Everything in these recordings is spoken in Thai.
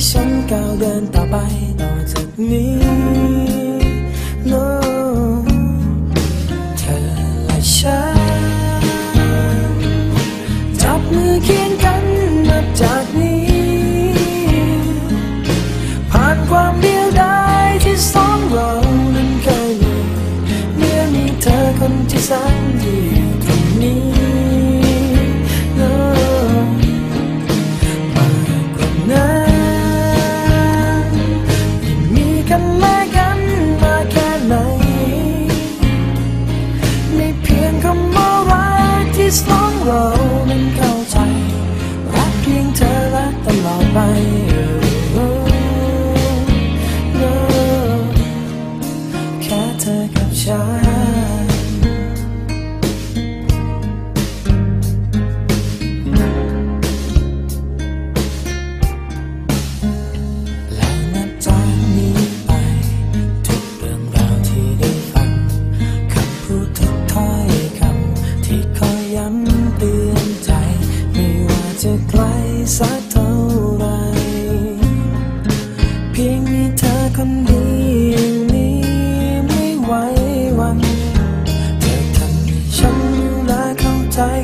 ที่ฉันก้าวเดินต่อไปต่อจากนี้ กที่สอง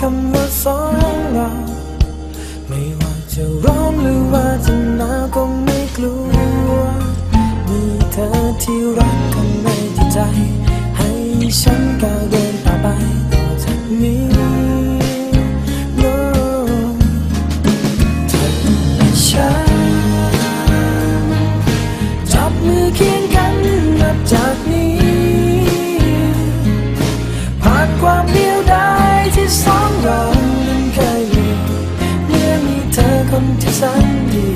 คำว่าสองเรา ไม่ว่าจะร้อนหรือว่าจะหนาวก็ไม่กลัว มีเธอที่รักข้างในจิตใจ ให้ฉันก้าวเดินต่อไปต่อจากนี้ คนที่ฉันดี